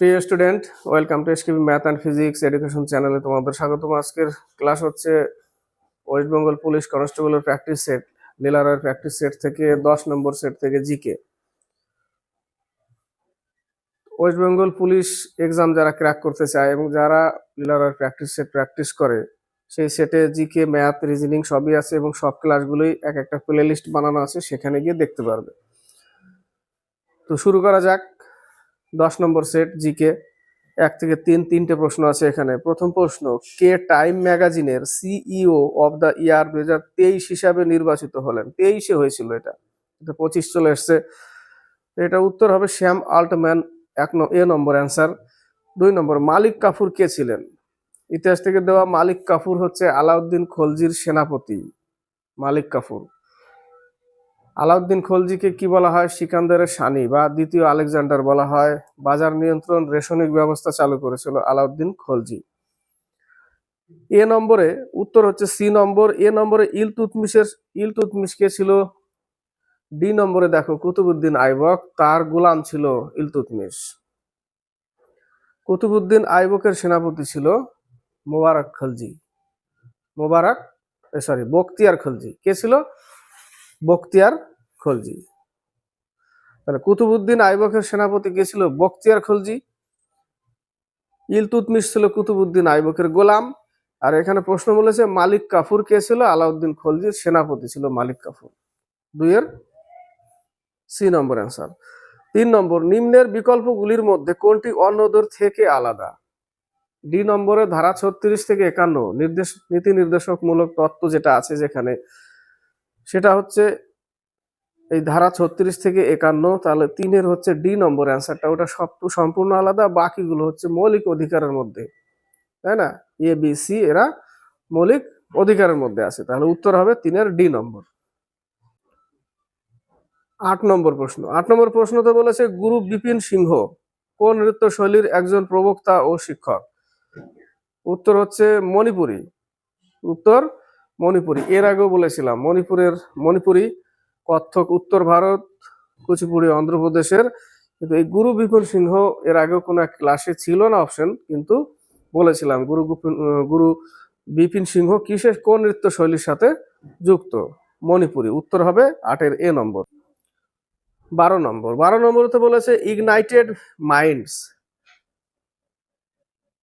প্রিয় student, welcome to SKB math and physics education চ্যানেলে তোমাদের স্বাগতম। আজকের ক্লাস হচ্ছে ওয়েস্ট বেঙ্গল পুলিশ কনস্টেবলের প্র্যাকটিস সেট, নীলারের প্র্যাকটিস সেট থেকে দশ নম্বর সেট থেকে GK. West Bengal police exam যারা ক্র্যাক করতে চায় এবং যারা নীলারের প্র্যাকটিস সেট প্র্যাকটিস করে, সেই সেটে জিকে, ম্যাথ, রিজনিং সবই আছে এবং সব ক্লাসগুলোই এক একটা প্লে লিস্ট বানানো আছে, সেখানে গিয়ে দেখতে পারবে। তো শুরু করা যাক। দশ নম্বর সেট জিকে এক থেকে তিন, তিনটে প্রশ্ন আছে এখানে। প্রথম প্রশ্ন, কে টাইম ম্যাগাজিনের সিইও অফ দ্য ইয়ার দু হাজার তেইশ হিসাবে নির্বাচিত হলেন? তেইশে হয়েছিল এটা। এটা পঁচিশ চলে এসছে। এটা উত্তর হবে শ্যাম আল্টম্যান, এক এ নম্বর অ্যান্সার। দুই নম্বর, মালিক কাফুর কে ছিলেন? ইতিহাস থেকে দেওয়া মালিক কাফুর হচ্ছে আলাউদ্দিন খলজির সেনাপতি মালিক কাফুর। আলাউদ্দিন খলজিকে কি বলা হয়? সিকান্দারের সানি বা দ্বিতীয় আলেকজান্ডার বলা হয়। বাজার নিয়ন্ত্রণ রেশনিক ব্যবস্থা চালু করেছিল আলাউদ্দিন খলজি। এ নম্বরে উত্তর হচ্ছে সি নম্বর। এ নম্বরে ইলতুতমিশের, ইলতুতমিশ কে ছিল? ডি নম্বরে দেখো, কুতুবুদ্দিন আইবক, তার গোলাম ছিল ইলতুতমিশ। কুতুবুদ্দিন আইবকের সেনাপতি ছিল মোবারক খলজি। মোবারক সরি, বখতিয়ার খলজি। কে ছিল? বখতিয়ার খলজি। তাহলে কুতুবুদ্দিন আইবকের সেনাপতি কে ছিল? বখতিয়ার খলজি। ইলতুতমিশ ছিল কুতুবুদ্দিন আইবকের গোলাম। আর এখানে প্রশ্ন বলেছে, মালিক কাফুর কে ছিল? আলাউদ্দিন খলজির সেনাপতি ছিল মালিক কাফুর। দুইয়ের সি নম্বর অ্যান্সার। তিন নম্বর, নিম্নের বিকল্পগুলির মধ্যে কোনটি অন্যদের থেকে আলাদা? ডি নম্বরে ধারা ছত্রিশ থেকে একান্ন, নির্দেশ নীতি নির্দেশকমূলক তত্ত্ব যেটা আছে যেখানে সেটা হচ্ছে এই ধারা ছত্রিশ থেকে একান্ন, তাহলে তিনের হচ্ছে ডি নম্বর অ্যান্সারটা। ওটা সব সম্পূর্ণ আলাদা, বাকিগুলো হচ্ছে মৌলিক অধিকারের মধ্যে। তাই না? এ বি সি এরা মৌলিক অধিকারের মধ্যে আছে। তাহলে উত্তর হবে তিনের ডি নম্বর। আট নম্বর প্রশ্ন। আট নম্বর প্রশ্নতে বলেছে, গুরু বিপিন সিংহ কোন নৃত্যশৈলীর একজন প্রবক্তা ও শিক্ষক? উত্তর হচ্ছে মণিপুরী। উত্তর মণিপুরী। এর আগেও বলেছিলাম, মণিপুরের, মণিপুরী, কত্থক, উত্তর ভারত কুচিপুড়ি অন্ধ্রপ্রদেশের, কিন্তু এই গুরু বিপিন সিংহ এর আগেও কোনো এক ক্লাসে ছিল না অপশন কিন্তু বলেছিলাম গুরু গুরু বিপিন সিংহ কিসের কোন নৃত্যশৈলীর সাথে যুক্ত? মণিপুরী। উত্তর হবে আটের এ নম্বর। বারো নম্বর। বারো নম্বরতে বলেছে ignited minds.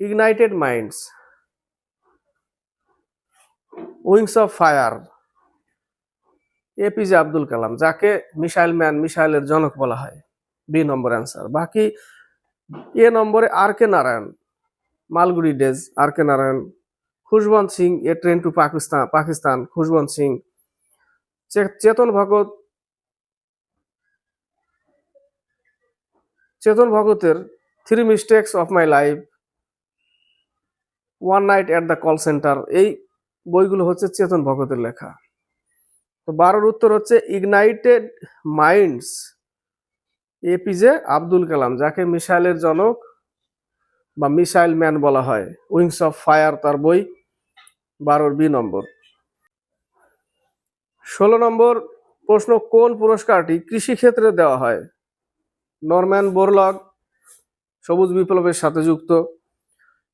Ignited minds. Wings of fire. APJ Abdul Kalam, যাকে মিসাইল ম্যান মিসাইলের জনক বলা হয়। B number answer. বাকি এ নম্বরে R K Narayan, Malgudi days, R K Narayan, Khushwant Singh, A train to Pakistan Pakistan, Khushwant Singh Chetan Bhagat, Chetan ভগতের three mistakes of my life, one night at the call centre, এই বইগুলো হচ্ছে চেতন ভগতের লেখা। তো বারোর উত্তর হচ্ছে ignited minds, APJ Abdul Kalam, যাকে মিসাইলের জনক বা মিসাইল ম্যান বলা হয়। উইংস অফ ফায়ার তার বই, বারোর বি নম্বর। ষোলো নম্বর প্রশ্ন, কোন পুরস্কারটি কৃষিক্ষেত্রে দেওয়া হয়? নরম্যান বোরলগ, সবুজ বিপ্লবের সাথে যুক্ত।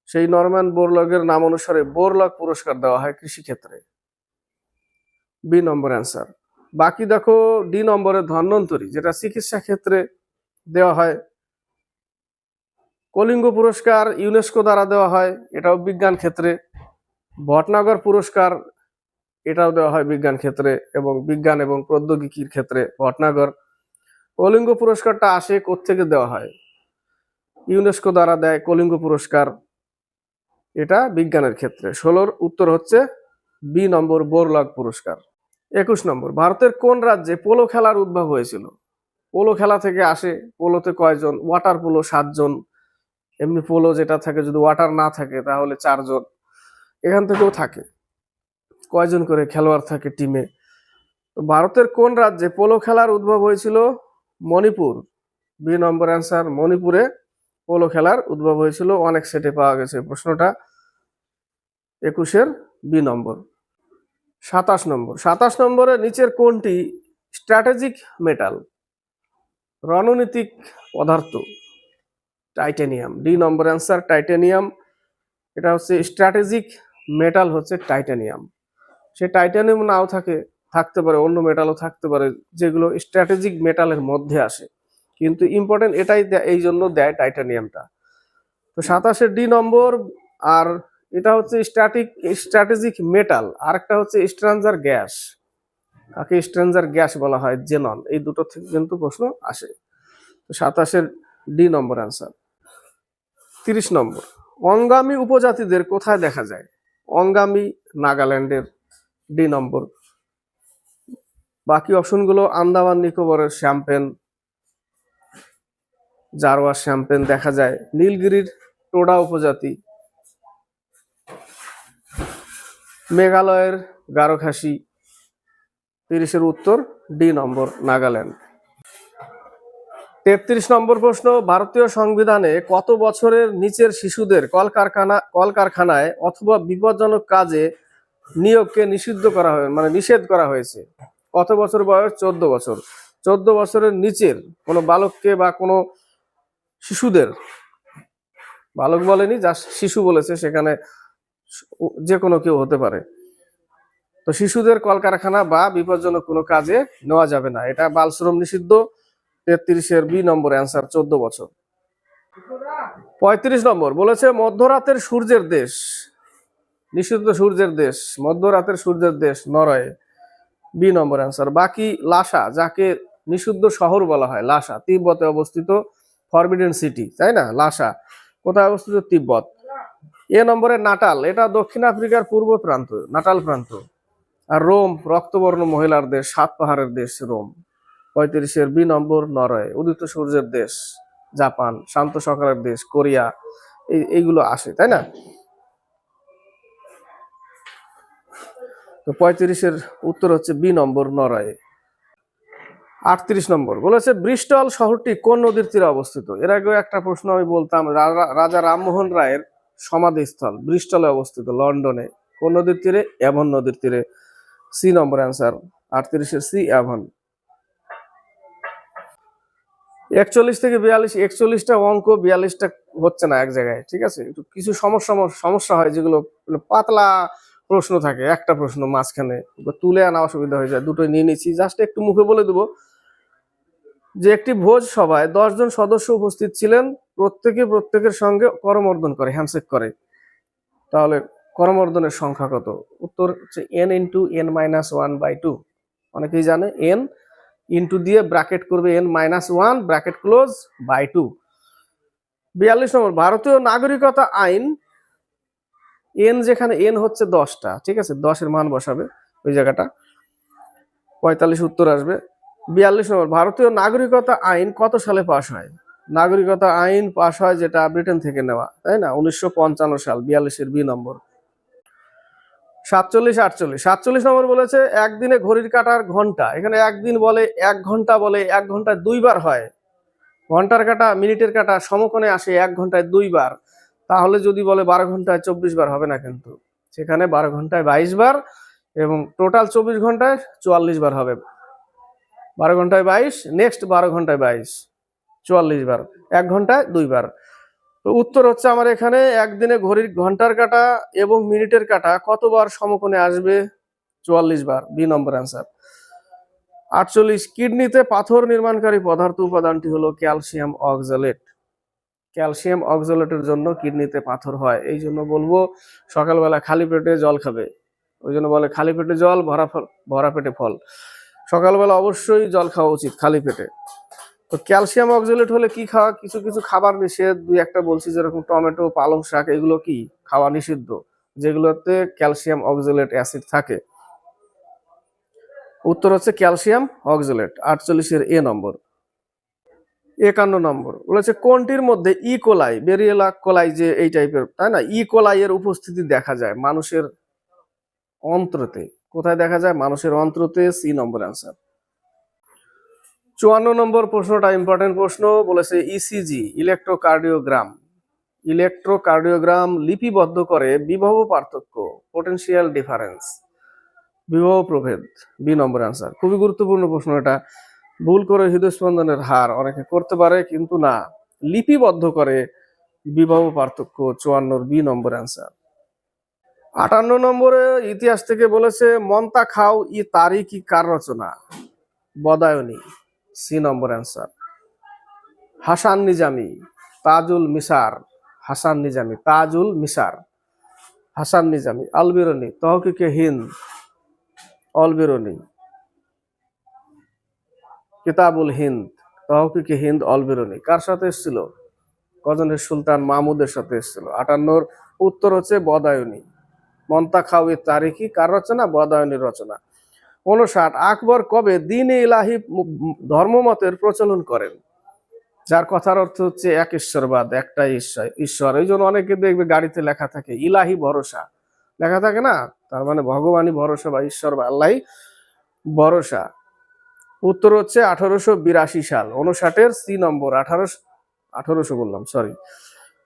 সেই নরম্যান বোরলগের নাম অনুসারে বোরলগ পুরস্কার দেওয়া হয় কৃষিক্ষেত্রে। বি নম্বর অ্যান্সার বাকি দেখো ডি নম্বরে ধন্বন্তরী, যেটা চিকিৎসা ক্ষেত্রে দেওয়া হয়। কলিঙ্গ পুরস্কার ইউনেস্কো দ্বারা দেওয়া হয়, এটাও বিজ্ঞান ক্ষেত্রে। ভটনাগর পুরস্কার, এটাও দেওয়া হয় বিজ্ঞান ক্ষেত্রে এবং বিজ্ঞান এবং প্রৌদ্যোগিকির ক্ষেত্রে ভটনগর কলিঙ্গ পুরস্কারটা আসে কোত্থেকে দেওয়া হয়? ইউনেস্কো দ্বারা দেয় কলিঙ্গ পুরস্কার। এটা বিজ্ঞানের ক্ষেত্রে। ষোলোর উত্তর হচ্ছে বি নম্বর বোরলগ পুরস্কার। একুশ নম্বর, ভারতের কোন রাজ্যে পোলো খেলার উদ্ভব হয়েছিল? পোলো খেলা থেকে আসে পোলোতে কয়জন? ওয়াটার পোলো সাতজন। এমনি পোলো যেটা থাকে, যদি ওয়াটার না থাকে তাহলে চারজন। এখান থেকেও থাকে। কয়জন করে খেলোয়াড় থাকে টিমে? ভারতের কোন রাজ্যে পোলো খেলার উদ্ভব হয়েছিল? মণিপুর। বি নম্বর অ্যান্সার, মণিপুরে পোলো খেলার উদ্ভব হয়েছিল। অনেক সেটে পাওয়া গেছে প্রশ্নটা। একুশের বি নম্বর। সাতাশ নম্বর। সাতাশ নম্বরে নিচের কোনটি? Strategic metal. রণনীতিক পদার্থ। Titanium. D number answer, titanium. এটা হচ্ছে স্ট্র্যাটেজিক মেটাল হচ্ছে টাইটানিয়াম। সে টাইটানিয়াম নাও থাকে, থাকতে পারে, অন্য মেটালও থাকতে পারে, যেগুলো স্ট্র্যাটেজিক মেটালের মধ্যে আসে। কিন্তু ইম্পর্টেন্ট এটাই এই জন্য দেয় টাইটানিয়ামটা। তো সাতাশের ডি নম্বর আর এটা হচ্ছে স্ট্যাটিক স্ট্র্যাটেজিক মেটাল আর একটা হচ্ছে স্ট্রানজার গ্যাস কাকে স্ট্রেঞ্জার গ্যাস বলা হয়? জেনন এই দুটো থেকে কিন্তু প্রশ্ন আসে। তো সাতাশের ডি নম্বর অ্যান্সার তিরিশ নম্বর। অঙ্গামী উপজাতিদের কোথায় দেখা যায়? অঙ্গামী নাগাল্যান্ডের ডি নম্বর। বাকি অপশনগুলো আন্দামান নিকোবরের শ্যাম্পেন জারোয়া শ্যাম্পেন দেখা যায়। নীলগিরির টোডা উপজাতি মেঘালয়ের গারোখাসি তিরিশের উত্তর, ডি নম্বর, নাগাল্যান্ড। তেত্রিশ নম্বর প্রশ্ন, ভারতীয় সংবিধানে কত বছরের নিচের শিশুদের কলকারখানা, কলকারখানায় অথবা বিপজ্জনক কাজে নিয়োগকে নিষিদ্ধ করা হয় মানে নিষেধ করা হয়েছে? কত বছর বয়স? চোদ্দ বছর। চোদ্দ বছরের নিচের কোনো বালককে বা কোনো শিশুদের? বালক বলেনি যা শিশু বলেছে, সেখানে যে কোনো কেউ হতে পারে। তো শিশুদের কলকারখানা বা বিপজ্জনক কোনো কাজে নেওয়া যাবে না। এটা বালশ্রম নিষিদ্ধ, তেত্রিশের বি নম্বর অ্যান্সার, চোদ্দ বছর। পঁয়ত্রিশ নম্বর, বলেছে মধ্যরাতের সূর্যের দেশ, নিষিদ্ধ সূর্যের দেশ, মধ্যরাতের সূর্যের দেশ নরওয়ে বি নম্বর অ্যান্সার, বাকি লাসা যাকে নিষিদ্ধ শহর বলা হয় লাসা তিব্বতে অবস্থিত ফরবিডেন সিটি, তাই না? লাসা কোথায় অবস্থিত? তিব্বত। এ নম্বরে নাটাল, এটা দক্ষিণ আফ্রিকার পূর্ব প্রান্ত, নাটাল প্রান্ত। আর রোম, রক্তবর্ণ মহিলার দেশ সাত পাহাড়ের দেশ রোম। পঁয়ত্রিশের বি নম্বর নরওয়ে, উদিত সূর্যের দেশ, জাপান, শান্ত সকালের দেশ, কোরিয়া, এই, এইগুলো আসে, তাই না? তো পঁয়ত্রিশের উত্তর হচ্ছে বি নম্বর নরওয়ে। আটত্রিশ নম্বর, বলেছে ব্রিস্টল শহরটি কোন নদীর তীরে অবস্থিত? এর আগেও একটা প্রশ্ন আমি বলতাম রাজা রামমোহন রায়ের সমাধিস্থল ব্রিস্টলে অবস্থিত লন্ডনে। কোন নদীর তীরে? অ্যাভন নদীর তীরে। সি নম্বর অ্যান্সার আটত্রিশের সি অ্যাভন একচল্লিশ থেকে বিয়াল্লিশ, একচল্লিশটা অঙ্ক, বিয়াল্লিশটা হচ্ছে না এক জায়গায়, ঠিক আছে? একটু কিছু সমস্যা সমস্যা হয় যেগুলো মানে পাতলা প্রশ্ন থাকে, একটা প্রশ্ন মাঝখানে তুলে আনা অসুবিধা হয়ে যায়, দুটোই নিয়ে নিচ্ছি, জাস্ট একটু মুখে বলে দেবো যে একটি ভোজ সভায় দশজন সদস্য উপস্থিত ছিলেন প্রত্যেকে প্রত্যেকের সঙ্গে করমর্দন করে হ্যান্ডশেক করে। তাহলে করমর্দনের সংখ্যা কত? উত্তর হচ্ছে N into N minus one by two অনেকেই জানে এন ইন্টু দিয়ে ব্র্যাকেট করবে N minus one bracket close by two বিয়াল্লিশ নম্বর, ভারতীয় নাগরিকতা আইন এন যেখানে এন হচ্ছে দশটা, ঠিক আছে? দশের মান বসাবে ওই জায়গাটা। পঁয়তাল্লিশ উত্তর আসবে। বিয়াল্লিশ নম্বর, ভারতীয় নাগরিকতা আইন কত সালে পাশ হয়? নাগরিকতা আইন পাশ হয় যেটা ব্রিটেন থেকে নেওয়া, তাই না? উনিশশো পঞ্চান্ন সাল, বিয়াল্লিশের বি নম্বর। সাতচল্লিশ, আটচল্লিশ। সাতচল্লিশ নম্বর বলেছে, একদিনে ঘড়ির কাটার ঘণ্টা। এখানে একদিন বলে, এক ঘণ্টা বলে, এক ঘন্টায় দুইবার হয়। ঘণ্টার কাটা, মিনিটের কাটা, সমকোণে আসে এক ঘন্টায় দুইবার। তাহলে যদি বলে বারো ঘন্টায় চব্বিশ বার, হবে না কিন্তু। সেখানে বারো ঘন্টায় বাইশ বার এবং টোটাল চব্বিশ ঘন্টায় চুয়াল্লিশ বার হবে। বারো ঘন্টায় বাইশ, নেক্সট বারো ঘন্টায় বাইশ। চুয়াল্লিশ বার, এক ঘন্টায় দুইবার উত্তর হচ্ছে আমার এখানে, একদিনে ঘড়ির ঘণ্টার কাটা এবং মিনিটের কাটা কতবার সমকোণে আসবে? চুয়াল্লিশ বার, বি নম্বর অ্যান্সার আটচল্লিশ, কিডনিতে পাথর নির্মাণকারী পদার্থ উপাদানটি হলো ক্যালসিয়াম অক্সালেট। ক্যালসিয়াম অক্সালেটের জন্য কিডনিতে পাথর হয়, এই জন্য বলব সকালবেলা খালি পেটে জল খাবে। ওই জন্য বলে খালি পেটে জল, ভরা ভরা পেটে ফল। সকালবেলা অবশ্যই জল খাওয়া উচিত খালি পেটে। তো ক্যালসিয়াম অক্সালেট হলে কি খাওয়া? কিছু কিছু খাবার নিষেধ। দুই একটা বলছি যেরকম টমেটো, পালং শাক, এগুলো কি খাওয়া নিষিদ্ধ? যেগুলোতে ক্যালসিয়াম অক্সালেট অ্যাসিড থাকে। উত্তর হচ্ছে ক্যালসিয়াম অক্সালেট, আটচল্লিশের এ নম্বর। একান্ন নম্বর, বলেছে কোনটির মধ্যে ই কোলাই, বেরিয়েলা কোলাই যে এই টাইপের, তাই না? ই কোলাই এর উপস্থিতি দেখা যায় মানুষের অন্ত্রতে। কোথায় দেখা যায়? মানুষের অন্ত্রতে, সি নম্বর অ্যান্সার। চুয়ান্ন নম্বর প্রশ্নটা ইম্পর্টেন্ট প্রশ্ন, বলেছে ইসিজি ইলেকট্রোকার্ডিওগ্রাম ইলেকট্রোকার্ডিওগ্রাম লিপিবদ্ধ করে বিভব পার্থক্য পোটেনশিয়াল ডিফারেন্স বিভব প্রভেদ বি নম্বর অ্যান্সার খুবই গুরুত্বপূর্ণ প্রশ্ন এটা। ভুল করে হৃদস্পন্দনের হার অনেকে করতে পারে, কিন্তু না, লিপিবদ্ধ করে বিবাহ পার্থক্য চুয়ান্নর বি নম্বর অ্যান্সার আটান্ন নম্বরে ইতিহাস থেকে বলেছে, মন্তা খাও ই তারিখ কার রচনা? Badayuni. C number answer. Hasan Nizami, Tajul Maasir. Hasan Nizami, Tajul Maasir. Hasan Nizami, Alberuni, Tahqiqe Hind. Alberuni Kitabul Hind, Tahqiqe Hind অলবিরনি কার সাথে এসেছিল? গজনের সুলতান মাহমুদের সাথে এসেছিল। আটান্নর উত্তর হচ্ছে বদায়নী। মন্তাখাউয়ের তারিখি কার রচনা? বদায়নীর রচনা। উনষাট আকবর কবে দিন ইলাহি ধর্মমতের প্রচলন করেন? যার কথার অর্থ হচ্ছে এক ঈশ্বরবাদ, একটাই ঈশ্বর ঈশ্বর। এই জন্য অনেকে দেখবে গাড়িতে লেখা থাকে, ইলাহি ভরসা। লেখা থাকে না? তার মানে ভগবানই ভরসা বা ঈশ্বর বা আল্লাহ ভরসা। উত্তর হচ্ছে আঠারোশো বিরাশি সাল, উনষাটের সি নম্বর, আঠারোশো আঠারোশো বললাম সরি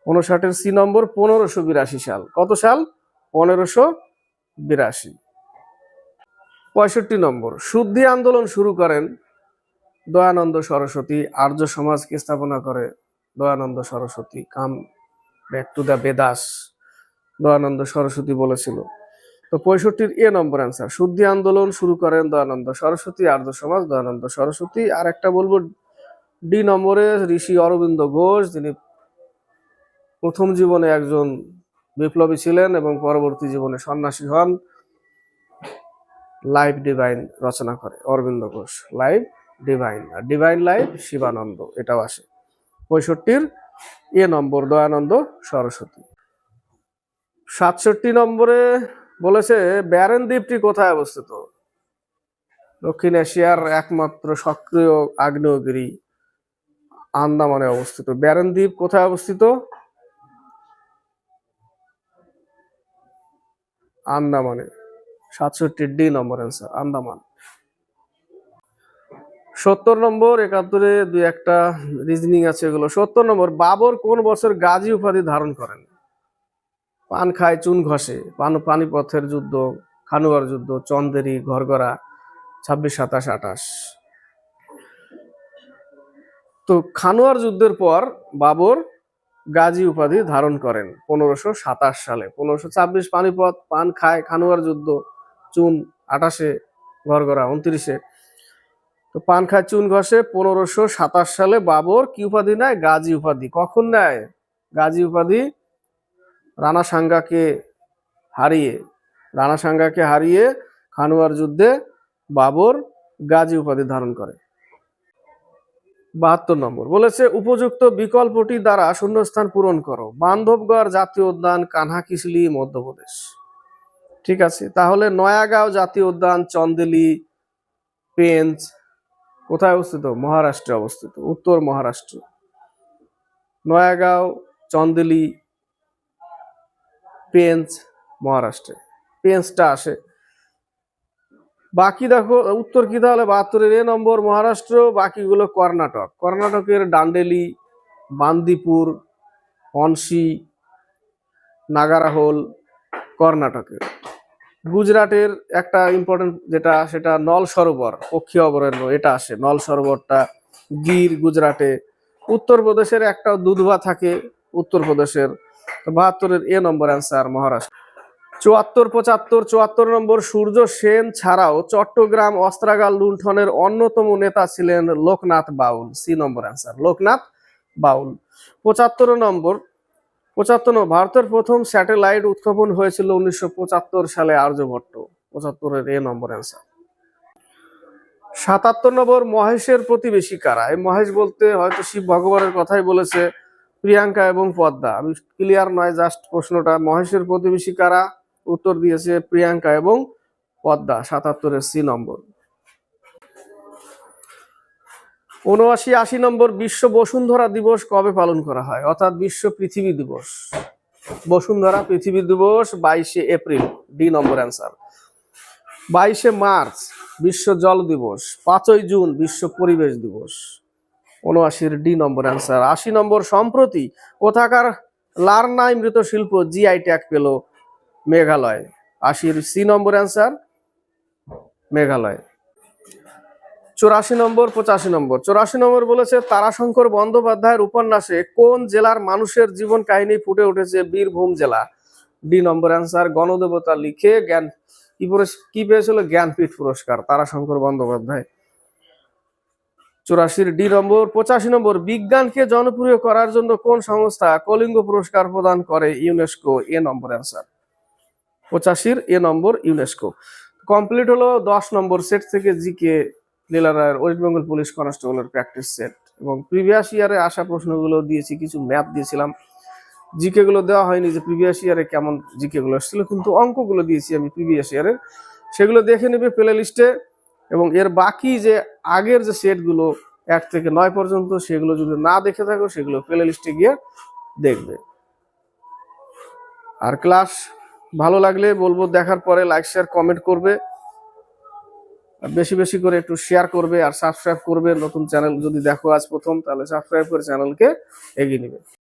উনষাটের সি নম্বর, পনেরোশো বিরাশি সাল। কত সাল? পনেরোশো বিরাশি। পঁয়ষট্টি নম্বর। শুদ্ধি আন্দোলন শুরু করেন দয়ানন্দ সরস্বতী, আর্য সমাজকে স্থাপনা করে Dayanand Saraswati, come back to the Vedas, Dayanand Saraswati বলেছিল। তো পঁয়ষট্টির এ নম্বর অ্যান্সার শুদ্ধি আন্দোলন শুরু করেন দয়ানন্দ সরস্বতী, আর্য সমাজ, দয়ানন্দ সরস্বতী। আর একটা বলব, ডি নম্বরে ঋষি অরবিন্দ ঘোষ, যিনি প্রথম জীবনে একজন বিপ্লবী ছিলেন এবং পরবর্তী জীবনে সন্ন্যাসী হন। লাইফ ডিভাইন রচনা করে। অরবিন্দ ঘোষ লাইভ ডিভাইন আর ডিভাইন লাইভ শিবানন্দ, এটাও আসে। পঁয়ষট্টির এ নম্বর, দয়ানন্দ সরস্বতী। সাতষট্টি নম্বরে বলেছে, ব্যারেন দ্বীপটি কোথায় অবস্থিত? দক্ষিণ এশিয়ার একমাত্র সক্রিয় আগ্নেয়গিরি আন্দামানে অবস্থিত। ব্যারেন দ্বীপ কোথায় অবস্থিত? আন্দামানে। সাতষট্টি ডি নম্বর অ্যান্সার আন্দামান। সত্তর নম্বর, একাত্তরে দুই একটা রিজনিং আছে এগুলো। সত্তর নম্বর, বাবর কোন বছর গাজী উপাধি ধারণ করেন? পান খায়, চুন ঘষে, পান, পানিপথের যুদ্ধ, খানুয়ার যুদ্ধ, চন্দেরি, ঘরগড়া, ছাব্বিশ, সাতাশ, আঠাশ। তো খানুয়ার যুদ্ধের পর বাবর গাজী উপাধি ধারণ করেন পনেরোশো সাতাশ সালে। পনেরোশো ছাব্বিশ পানিপথ, পান খায়, খানুয়ার যুদ্ধ চুন আঠাশে ঘরগড়া উনত্রিশে। তো পান খায় চুন ঘষে পনেরোশো সাতাশ সালে বাবর কি উপাধি নেয়? গাজী উপাধি। কখন নেয়? গাজী উপাধি রানা সাঙ্গাকে হারিয়ে। রানা সাঙ্গাকে হারিয়ে খানোয়ার যুদ্ধে বাবর গাজী উপাধি ধারণ করে। বাহাত্তর নম্বর। বলেছে, উপযুক্ত বিকল্পটি দ্বারা শূন্যস্থান পূরণ করো। বান্ধবগড় জাতীয় উদ্যান কানহাকিসলি মধ্যপ্রদেশ। ঠিক আছে। তাহলে নয়াগাঁও জাতীয় উদ্যান, চন্দেলি, পেঞ্চ, কোথায় অবস্থিত? মহারাষ্ট্রে অবস্থিত, উত্তর মহারাষ্ট্র। নয়াগাঁও, চন্দেলি, পেঞ্চ, মহারাষ্ট্রে। পেঞ্চটা আসে। বাকি দেখো, উত্তর কি তাহলে? বাহাত্তরের এ নম্বর মহারাষ্ট্র, বাকিগুলো কর্ণাটক। কর্ণাটকের ডান্ডেলি, বান্দিপুর অনসি নাগারাহোল, কর্ণাটকের। গুজরাটের একটা ইম্পর্টেন্ট যেটা, সেটা নল সরোবর, পক্ষী অভয়ারণ্য, এটা আসে। নল সরোবরটা গির গুজরাটে। উত্তরপ্রদেশের একটা দুধবা থাকে, উত্তরপ্রদেশের বাহাত্তরের এ নম্বর অ্যান্সার মহারাষ্ট্র। চুয়াত্তর, পঁচাত্তর, চুয়াত্তর নম্বর সূর্য সেন ছাড়াও চট্টগ্রাম, অস্ত্রাগার, লুণ্ঠনের অন্যতম নেতা ছিলেন Loknath Baul. C number answer Loknath Baul. পঁচাত্তর নম্বর পঁচাত্তর ভারতের প্রথম স্যাটেলাইট উৎক্ষেপণ হয়েছিল উনিশশো পঁচাত্তর সালে আর্যভট্ট পঁচাত্তরের এ নম্বর অ্যান্সার সাতাত্তর নম্বর মহেশের প্রতিবেশী কারা? এই মহেশ বলতে হয়তো শিব ভগবানের কথাই বলেছে, প্রিয়াঙ্কা এবং পদ্মা। আমি ক্লিয়ার নয় জাস্ট প্রশ্নটা। মহেশের প্রতিবেশী কারা? উত্তর দিয়েছে প্রিয়াঙ্কা এবং পদ্মা, সাতাত্তরের সি নম্বর। উনআশি আশি নম্বর বিশ্ব বসুন্ধরা দিবস কবে পালন করা হয়? অর্থাৎ বিশ্ব পৃথিবী দিবস। বসুন্ধরা পৃথিবী দিবস বাইশে এপ্রিল, ডি নম্বর অ্যান্সার। বাইশে মার্চ, বিশ্ব জল দিবস। পাঁচই জুন, বিশ্ব পরিবেশ দিবস। উনআশির ডি নম্বর অ্যান্সার। আশি নম্বর, সম্প্রতি কোথাকার লার্নাই মৃৎশিল্প জিআই ট্যাগ পেল মেঘালয়? আশির সি নম্বর অ্যান্সার, মেঘালয়। চুরাশি নম্বর, পঁচাশি নম্বর। চুরাশি নম্বর বলেছে, তারাশঙ্কর বন্দ্যোপাধ্যায়ের উপন্যাসে কোন জেলার মানুষের জীবন কাহিনী ফুটে উঠেছে? বীরভূম জেলা। ডি নম্বর অ্যান্সার, গণদেবতা লিখে জ্ঞান, কি কি পেয়েছিল? জ্ঞানপীঠ পুরস্কার, তারাশঙ্কর বন্দ্যোপাধ্যায়। চুরাশির ডি নম্বর, পঁচাশি নম্বর, বিজ্ঞানকে জনপ্রিয় করার জন্য কোন সংস্থা কলিঙ্গ পুরস্কার প্রদান করে? UNESCO, A number answer. পঁচাশির এ নম্বর, ইউনেস্কো। কমপ্লিট হলো দশ নম্বর সেট থেকে জিকে লীলা রায়ের ওয়েস্ট বেঙ্গল পুলিশ কনস্টেবলের প্র্যাকটিস সেট এবং প্রিভিয়াস ইয়ারে আসা প্রশ্নগুলো দিয়েছি, কিছু ম্যাথ দিয়েছিলাম। জিকে গুলো দেওয়া হয়নি যে প্রিভিয়াস ইয়ারে কেমন জিকে গুলো এসেছিল, কিন্তু অঙ্কগুলো দিয়েছি আমি প্রিভিয়াস ইয়ারে সেগুলো দেখে নেবে প্লে লিস্টে। এবং এর বাকি যে আগের যে সেটগুলো, এক থেকে নয় পর্যন্ত, সেগুলো যদি না দেখে থাকো, সেগুলো প্লে লিস্টে গিয়ে দেখবে। আর ক্লাস ভালো লাগলে বলব, দেখার পরে লাইক শেয়ার কমেন্ট করবে। বেশি বেশি করে একটু শেয়ার করবে আর সাবস্ক্রাইব করবে। নতুন চ্যানেল যদি দেখো আজ প্রথম, তাহলে সাবস্ক্রাইব করে চ্যানেলকে এগিয়ে নেবে।